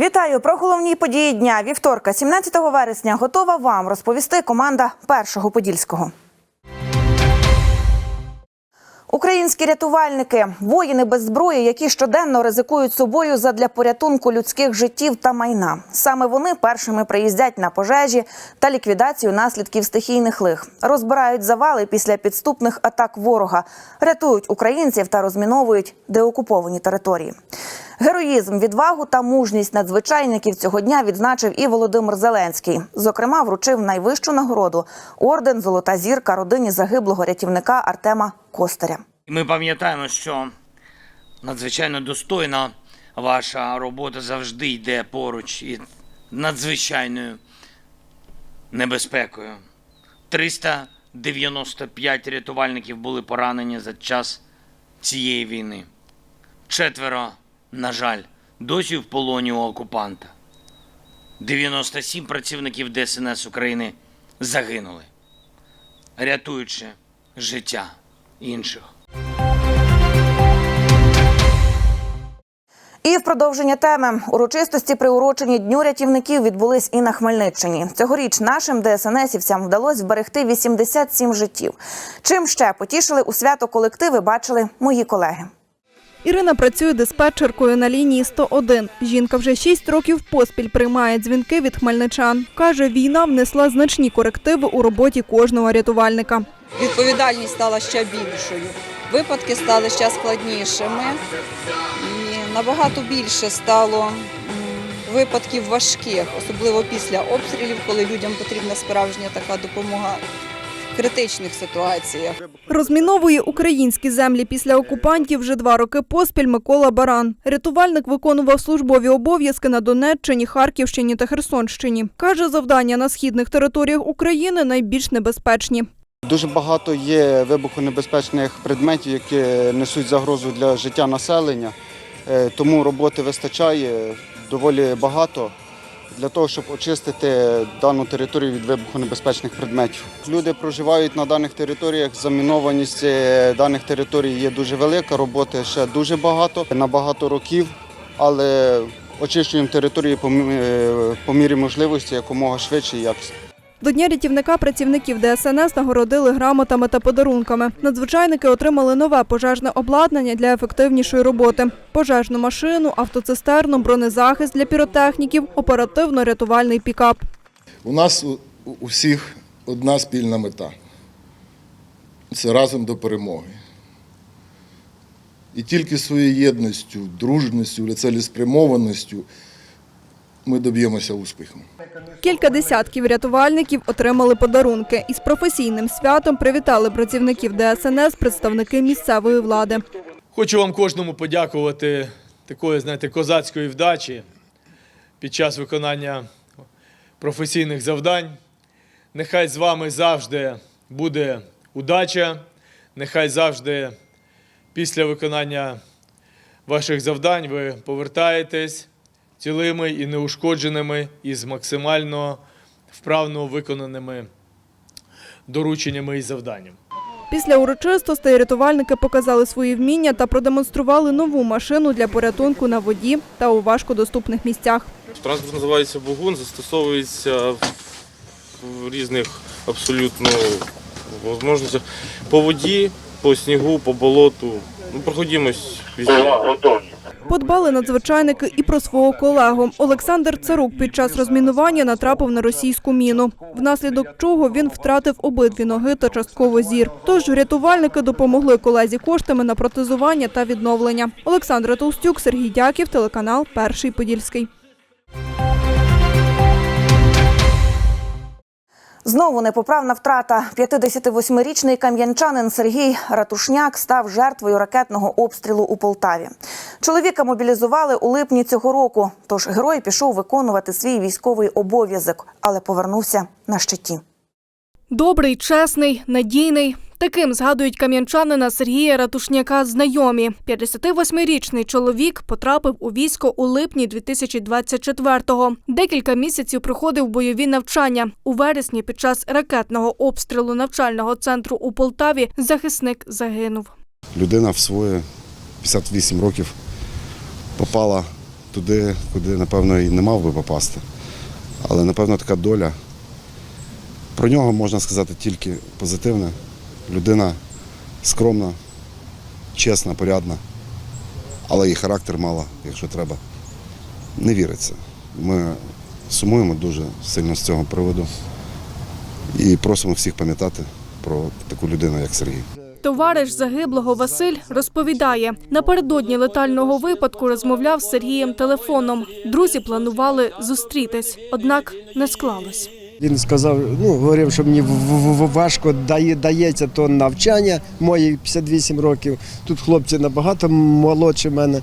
Вітаю про головні події дня. Вівторка, 17 вересня, готова вам розповісти команда першого подільського. Українські рятувальники, воїни без зброї, які щоденно ризикують собою задля порятунку людських життів та майна. Саме вони першими приїздять на пожежі та ліквідацію наслідків стихійних лих, розбирають завали після підступних атак ворога, рятують українців та розміновують деокуповані території. Героїзм, відвагу та мужність надзвичайників цього дня відзначив і Володимир Зеленський. Зокрема, вручив найвищу нагороду орден Золота зірка родині загиблого рятівника Артема Костаря. Ми пам'ятаємо, що надзвичайно достойна ваша робота завжди йде поруч із надзвичайною небезпекою. 395 рятувальників були поранені за час цієї війни. Четверо, на жаль, досі в полоні у окупанта. 97 працівників ДСНС України загинули, рятуючи життя інших. І в продовження теми урочистості приурочені дню рятівників відбулись і на Хмельниччині. Цьогоріч нашим ДСНСівцям вдалося вберегти 87 життів. Чим ще потішили у свято колективи, бачили мої колеги. Ірина працює диспетчеркою на лінії 101. Жінка вже 6 років поспіль приймає дзвінки від хмельничан. Каже, війна внесла значні корективи у роботі кожного рятувальника. відповідальність стала ще більшою. Випадки стали ще складнішими і набагато більше стало випадків важких, особливо після обстрілів, коли людям потрібна справжня така допомога критичних ситуаціях. Розміновує українські землі після окупантів вже два роки поспіль Микола Баран. Рятувальник виконував службові обов'язки на Донеччині, Харківщині та Херсонщині. Каже, завдання на східних територіях України найбільш небезпечні. Дуже багато є вибухонебезпечних предметів, які несуть загрозу для життя населення, Е, тому роботи вистачає доволі багато для того, щоб очистити дану територію від вибухонебезпечних предметів. Люди проживають на даних територіях, замінованість е, даних територій є дуже велика, роботи ще дуже багато, на багато років, але очищуємо території е, по мірі можливості якомога швидше і якісно. До Дня рятівника працівників ДСНС нагородили грамотами та подарунками. Надзвичайники отримали нове пожежне обладнання для ефективнішої роботи: пожежну машину, автоцистерну, бронезахист для піротехніків, оперативно-рятувальний пікап. У нас у, всіх одна спільна мета це разом до перемоги. І тільки своєю єдністю, дружністю, цілеспрямованістю ми доб'ємося успіху. Кілька десятків рятувальників отримали подарунки. Із професійним святом привітали працівників ДСНС представники місцевої влади. Хочу вам кожному подякувати такої, знаєте, козацької вдачі під час виконання професійних завдань. Нехай з вами завжди буде удача, нехай завжди після виконання ваших завдань ви повертаєтесь цілими і неушкодженими і з максимально вправно виконаними дорученнями і завданнями. Після урочистостей рятувальники показали свої вміння та продемонстрували нову машину для порятунку на воді та у важкодоступних місцях. Транспорт називається Бугун, застосовується в різних абсолютно можливостях по воді, по снігу, по болоту. Ну, проходимось везде. Подбали надзвичайники і про свого колегу. Олександр Царук під час розмінування натрапив на російську міну, внаслідок чого він втратив обидві ноги та частково зір. Тож рятувальники допомогли колезі коштами на протезування та відновлення. Олександр Толстюк, Сергій Дяків, телеканал Перший Подільський. Знову непоправна втрата. 58-річний кам'янчанин Сергій Ратушняк став жертвою ракетного обстрілу у Полтаві. Чоловіка мобілізували у липні цього року. Тож герой пішов виконувати свій військовий обов'язок, але повернувся на щиті. Добрий, чесний, надійний. Таким згадують кам'янчанина Сергія Ратушняка знайомі. 58-річний чоловік потрапив у військо у липні 2024-го. Декілька місяців проходив бойові навчання. У вересні під час ракетного обстрілу навчального центру у Полтаві захисник загинув. людина в своє 58 років попала туди, куди, напевно, і не мав би попасти. Але, напевно, така доля. Про нього можна сказати тільки позитивне. Людина скромна, чесна, порядна, але і характер мала, якщо треба. Не віриться. Ми сумуємо дуже сильно з цього приводу і просимо всіх пам'ятати про таку людину, як Сергій. Товариш загиблого Василь розповідає, напередодні летального випадку розмовляв з Сергієм телефоном. Друзі планували зустрітись, однак не склалось. Він сказав, ну говорив, що мені важко дає, дається то навчання, мої 58 років. Тут хлопці набагато молодші мене.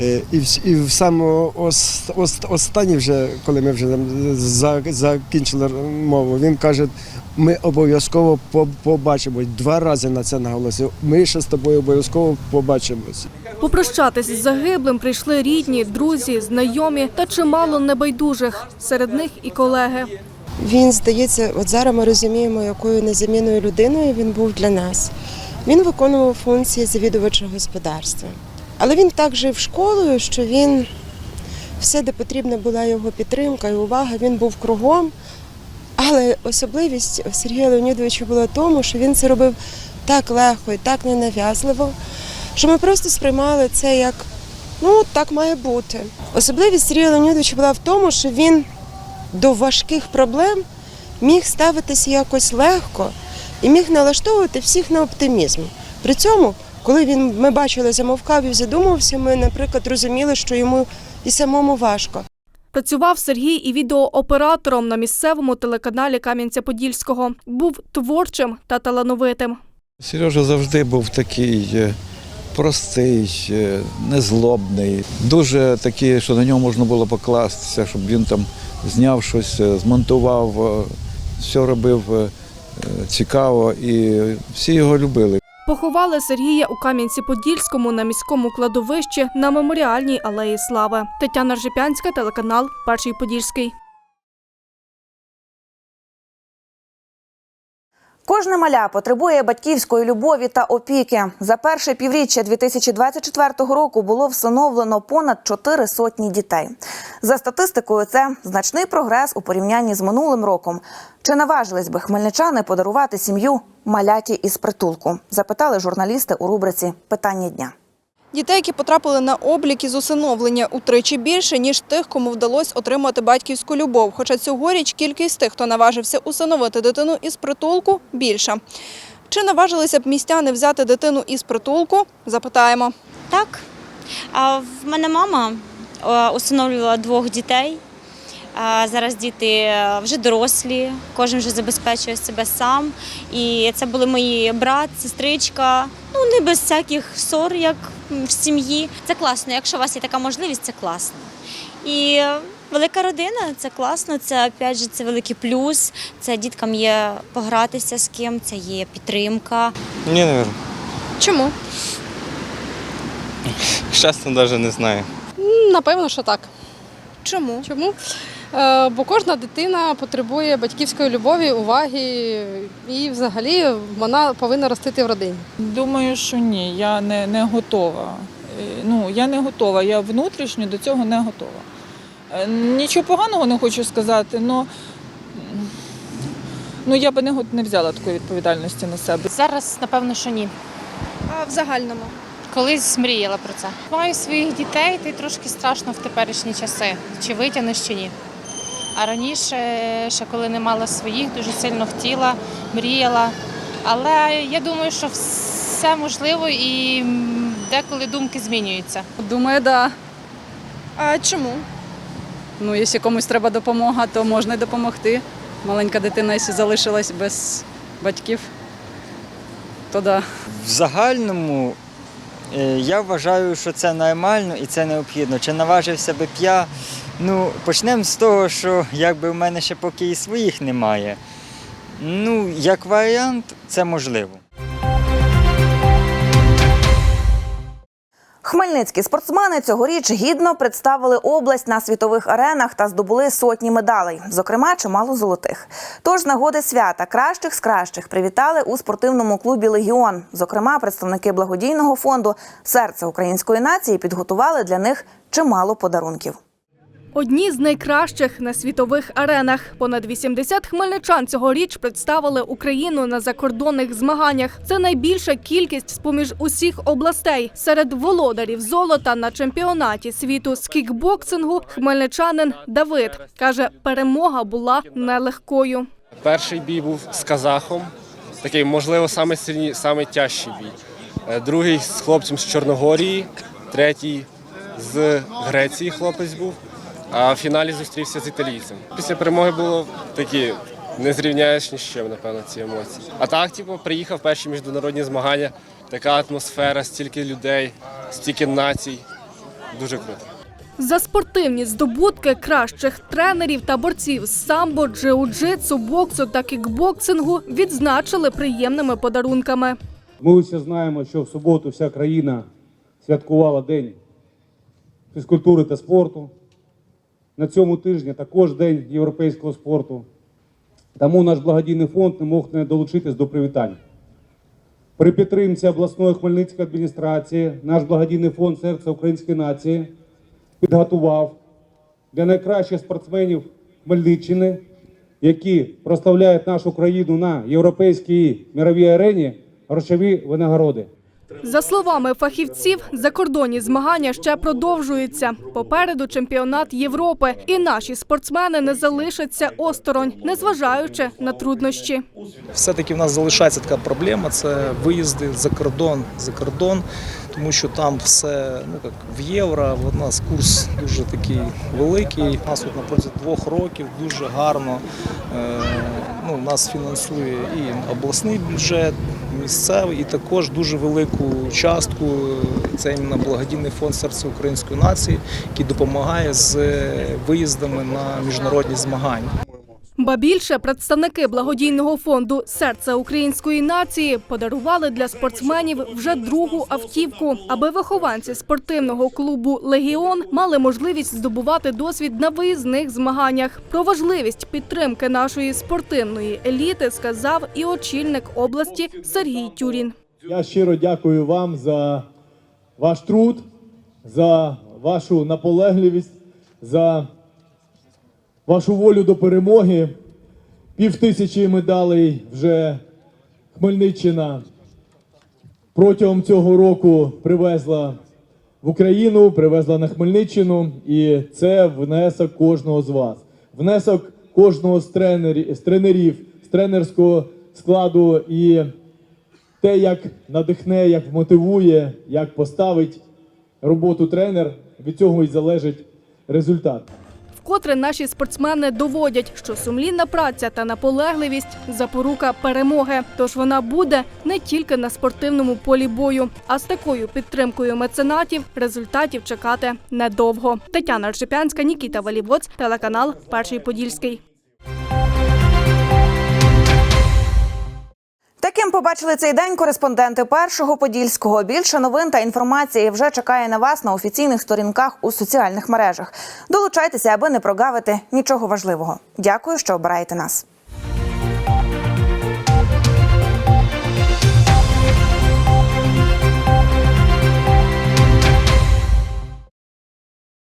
Е, І в, і в самому ос, ос, останній, вже, коли ми вже за, закінчили мову, він каже, ми обов'язково по- побачимось. Два рази на це наголосив. Ми ще з тобою обов'язково побачимось. Попрощатись з загиблим прийшли рідні, друзі, знайомі та чимало небайдужих. Серед них і колеги. Він здається, от зараз ми розуміємо, якою незамінною людиною він був для нас. Він виконував функції завідувача господарства. Але він так жив школою, що він все, де потрібна була його підтримка і увага, він був кругом. Але особливість Сергія Леонідовича була в тому, що він це робив так легко і так ненав'язливо, що ми просто сприймали це як ну, так має бути. Особливість Сергія Леонідовича була в тому, що він до важких проблем міг ставитися якось легко і міг налаштовувати всіх на оптимізм. При цьому, коли він ми бачили, замовкав і задумався, ми, наприклад, розуміли, що йому і самому важко. Працював Сергій і відеооператором на місцевому телеканалі Кам'янця-Подільського. Був творчим та талановитим. Сережа завжди був такий е, простий, е, незлобний, дуже такий, що на нього можна було покластися, щоб він там зняв щось, е, змонтував, е, все робив е, цікаво і всі його любили. Поховали Сергія у Кам'янці-Подільському на міському кладовищі на меморіальній алеї Слави. Тетяна Ржепянська, телеканал Перший Подільський. Кожне маля потребує батьківської любові та опіки. За перше півріччя 2024 року було всиновлено понад чотири сотні дітей. За статистикою, це значний прогрес у порівнянні з минулим роком. Чи наважились би хмельничани подарувати сім'ю маляті із притулку? Запитали журналісти у рубриці Питання дня. Дітей, які потрапили на облік із усиновлення, утричі більше, ніж тих, кому вдалося отримати батьківську любов. Хоча цьогоріч кількість тих, хто наважився усиновити дитину із притулку, більша. Чи наважилися б містяни взяти дитину із притулку? Запитаємо. Так. А в мене мама е, усиновлювала двох дітей. Зараз діти е, вже дорослі, кожен вже забезпечує себе сам. І це були мої брат, сестричка. Ну не без всяких ссор, як в сім'ї. Це класно. Якщо у вас є така можливість, це класно. І велика родина це класно. Це опять же це великий плюс. Це діткам є погратися з ким, це є підтримка. Ні, не вірю. Чому? Чесно, навіть не знаю. Напевно, що так. Чому? Чому? Е, бо кожна дитина потребує батьківської любові, уваги, і взагалі вона повинна ростити в родині. Думаю, що ні, я не, не готова. Е, Ну, я не готова, я внутрішньо до цього не готова. Е, Нічого поганого не хочу сказати, але ну, я би не, го- не взяла такої відповідальності на себе. Зараз, напевно, що ні. А в загальному? Колись мріяла про це. Маю своїх дітей, й трошки страшно в теперішні часи, чи витягнеш, чи ні. А раніше, ще коли не мала своїх, дуже сильно хотіла, мріяла. Але я думаю, що все можливо і деколи думки змінюються. Думаю, да. А чому? Ну, якщо комусь треба допомога, то можна й допомогти. Маленька дитина, якщо залишилась без батьків, то да. В загальному я вважаю, що це нормально і це необхідно. Чи наважився би б я? Ну, почнемо з того, що якби в мене ще поки і своїх немає. Ну, як варіант, це можливо. Хмельницькі спортсмени цьогоріч гідно представили область на світових аренах та здобули сотні медалей, зокрема чимало золотих. Тож нагоди свята кращих з кращих привітали у спортивному клубі Легіон. Зокрема, представники благодійного фонду Серце української нації підготували для них чимало подарунків. Одні з найкращих на світових аренах. Понад 80 хмельничан цьогоріч представили Україну на закордонних змаганнях. Це найбільша кількість з поміж усіх областей. Серед володарів золота на чемпіонаті світу з кікбоксингу хмельничанин Давид каже, перемога була нелегкою. Перший бій був з казахом, такий, можливо, саме сильні, саме тяжчий бій. Е, Другий з хлопцем з Чорногорії, третій з Греції хлопець був, а в фіналі зустрівся з італійцем. Після перемоги було такі, не зрівняєш ні з чим, напевно, ці емоції. А так, типу, приїхав перші міжнародні змагання, така атмосфера, стільки людей, стільки націй. Дуже круто. За спортивні здобутки кращих тренерів та борців з самбо, джиу-джитсу, боксу та кікбоксингу відзначили приємними подарунками. Ми усі знаємо, що в суботу вся країна святкувала День фізкультури та спорту. На цьому тижні також День європейського спорту. Тому наш благодійний фонд не мог не долучитись до привітань. При підтримці обласної Хмельницької адміністрації наш благодійний фонд Серце української нації підготував для найкращих спортсменів Хмельниччини, які прославляють нашу країну на європейській міровій арені, грошові винагороди. За словами фахівців, закордонні змагання ще продовжуються. Попереду чемпіонат Європи, і наші спортсмени не залишаться осторонь, незважаючи на труднощі. Все-таки в нас залишається така проблема це виїзди за кордон, за кордон, тому що там все ну як в євро. У нас курс дуже такий великий. У нас от на протязі двох років дуже гарно е, ну, нас фінансує і обласний бюджет, місцевий, і також дуже велику частку це іменно благодійний фонд серця української нації, який допомагає з виїздами на міжнародні змагання. Ба більше представники благодійного фонду Серце української нації подарували для спортсменів вже другу автівку, аби вихованці спортивного клубу Легіон мали можливість здобувати досвід на виїзних змаганнях. Про важливість підтримки нашої спортивної еліти сказав і очільник області Сергій Тюрін. Я щиро дякую вам за ваш труд, за вашу наполегливість, за вашу волю до перемоги. Пів тисячі медалей вже Хмельниччина протягом цього року привезла в Україну, привезла на Хмельниччину, і це внесок кожного з вас. Внесок кожного з тренерів, з тренерів, з тренерського складу і те, як надихне, як мотивує, як поставить роботу тренер, від цього і залежить результат. Вкотре наші спортсмени доводять, що сумлінна праця та наполегливість запорука перемоги. Тож вона буде не тільки на спортивному полі бою, а з такою підтримкою меценатів результатів чекати недовго. Тетяна Ржепянська, Нікіта Валівоць, телеканал Перший Подільський. Таким побачили цей день кореспонденти першого подільського. Більше новин та інформації вже чекає на вас на офіційних сторінках у соціальних мережах. Долучайтеся, аби не прогавити нічого важливого. Дякую, що обираєте нас.